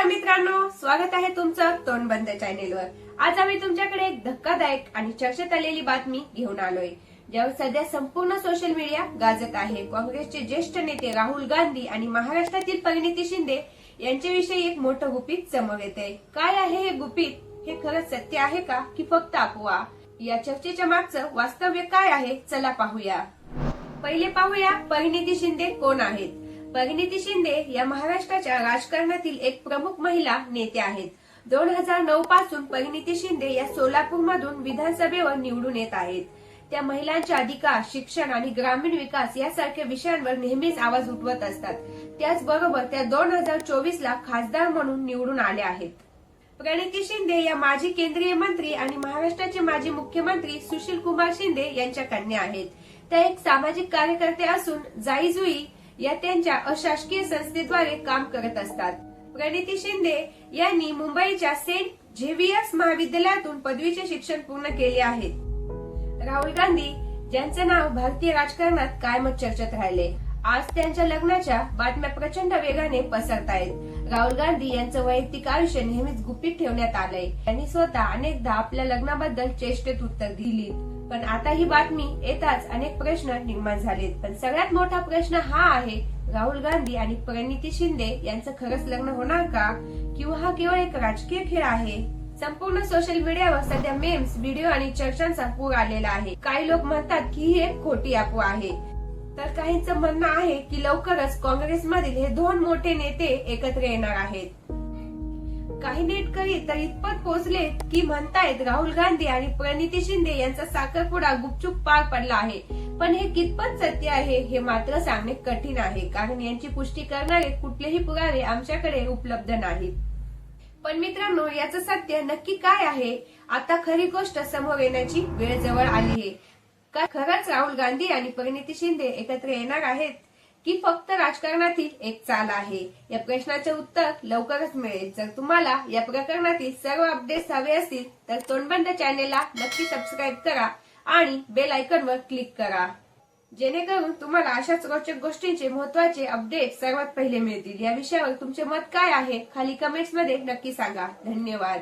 नमस्कार मित्रांनो स्वागत आहे तुमचं तोंडबंद चॅनेलवर. आज आम्ही तुमच्याकडे एक धक्कादायक आणि चर्चेत आलेली बातमी घेऊन आलोय. ज्यावर सध्या संपूर्ण सोशल मीडिया गाजत आहे. काँग्रेसचे ज्येष्ठ नेते राहुल गांधी आणि महाराष्ट्रातील परिणिती शिंदे यांच्याविषयी एक मोठं गुपित समोर येत आहे. काय आहे हे गुपित? हे खरंच सत्य आहे का? की फक्त अफवा? या चर्चेच्या मागचं वास्तव्य काय आहे? चला पाहूया. पहिले पाहूया परिणिती शिंदे कोण आहेत. परिणिती शिंदे या महाराष्ट्राच्या राजकारणातील एक प्रमुख महिला नेत्या आहेत. दोन हजार नऊ पासून परिणिती शिंदे या सोलापूर मधून विधानसभेवर निवडून येत आहेत. त्या महिलांच्या अधिकार शिक्षण आणि ग्रामीण विकास यासारख्या विषयांवर नेहमीच आवाज उठवत असतात. त्याचबरोबर त्या दोन हजार चोवीस ला खासदार म्हणून निवडून आल्या आहेत. प्रणिती शिंदे या माजी केंद्रीय मंत्री आणि महाराष्ट्राचे माजी मुख्यमंत्री सुशील कुमार शिंदे यांच्या कन्या आहेत. त्या एक सामाजिक कार्यकर्ते असून जाईजुई या त्यांच्या अशासकीय संस्थेद्वारे काम करत असतात. प्रणिती शिंदे यांनी मुंबईच्या सेंट झेवियर्स महाविद्यालयातून पदवीचे शिक्षण पूर्ण केले आहे. राहुल गांधी ज्यांचे नाव भारतीय राजकारणात कायमच चर्चेत राहिले. आज त्यांच्या लग्नाच्या बातम्या प्रचंड वेगाने पसरत आहेत राहुल गांधी यांचं वैयक्तिक आयुष्य नेहमीच गुपित ठेवण्यात आलंय. त्यांनी स्वतः अनेकदा आपल्या लग्नाबद्दल चेष्टेत उत्तर दिली पण आता ही बातमी येताच अनेक प्रश्न निर्माण झालेत. पण सगळ्यात मोठा प्रश्न हा आहे राहुल गांधी आणि प्रणिती शिंदे यांचं खरंच लग्न होणार का? किंवा हा केवळ एक राजकीय खेळ आहे? संपूर्ण सोशल मीडियावर सध्या मेम्स व्हिडिओ आणि चर्चांचा पूर आलेला आहे. काही लोक म्हणतात की ही एक खोटी अफवा आहे. तर काहींचं म्हणणं आहे की लवकरच काँग्रेसमधील हे दोन मोठे नेते एकत्र येणार आहेत. काही नेटकरी तर इतपत पोहोचले की म्हणतायत राहुल गांधी आणि प्रणिती शिंदे यांचा साखरपुडा गुपचूप पार पडला आहे. पण हे कितपत सत्य आहे हे मात्र सांगणे कठीण आहे. कारण यांची पुष्टी करणारे कुठलेही पुरावे आमच्याकडे उपलब्ध नाहीत. पण मित्रांनो याचं सत्य नक्की काय आहे? आता खरी गोष्ट समोर येण्याची वेळ जवळ आली आहे. का खरंच राहुल गांधी आणि परिणिती शिंदे एकत्र येणार आहेत? की फक्त राजकारणातील एक चाल आहे. या प्रश्नाचे उत्तर लवकरच मिळेल. जर तुम्हाला या प्रकरणातील सर्व अपडेट्स हवे असतील तर तोंडबंद चॅनेलला नक्की सबस्क्राईब करा आणि बेल आयकॉनवर क्लिक करा. जेणेकरून तुम्हाला अशाच रोचक गोष्टींचे महत्त्वाचे अपडेट सर्वात पहिले मिळतील. या विषयावर तुमचे मत काय आहे खाली कमेंट्समध्ये नक्की सांगा. धन्यवाद.